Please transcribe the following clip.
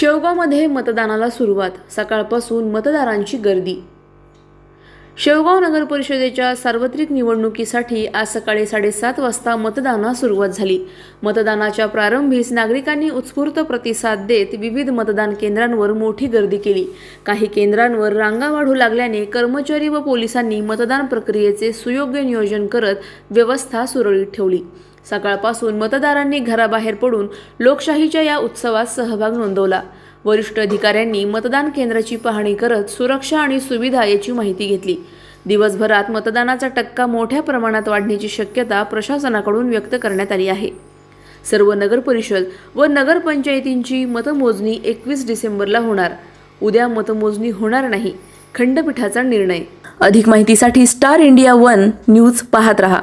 शेवगावमध्ये मतदानाला सुरुवात. सकाळपासून मतदारांची गर्दी. शेवगाव नगर परिषदेच्या सार्वत्रिक निवडणुकीसाठी आज सकाळी साडेसात वाजता मतदानास सुरुवात झाली. मतदानाच्या प्रारंभीच नागरिकांनी उत्स्फूर्त प्रतिसाद देत विविध मतदान केंद्रांवर मोठी गर्दी केली. काही केंद्रांवर रांगा वाढू लागल्याने कर्मचारी व पोलिसांनी मतदान प्रक्रियेचे सुयोग्य नियोजन करत व्यवस्था सुरळीत ठेवली. सकाळपासून मतदारांनी घराबाहेर पडून लोकशाहीच्या या उत्सवात सहभाग नोंदवला. वरिष्ठ अधिकाऱ्यांनी मतदान केंद्राची पाहणी करत सुरक्षा आणि सुविधा याची माहिती घेतली. दिवसभरात मतदानाचा टक्का मोठ्या प्रमाणात वाढण्याची शक्यता प्रशासनाकडून व्यक्त करण्यात आली आहे. सर्व नगरपरिषद व नगरपंचायतींची मतमोजणी एकवीस डिसेंबरला होणार. उद्या मतमोजणी होणार नाही खंडपीठाचा निर्णय. अधिक माहितीसाठी स्टार इंडिया वन न्यूज पाहत रहा.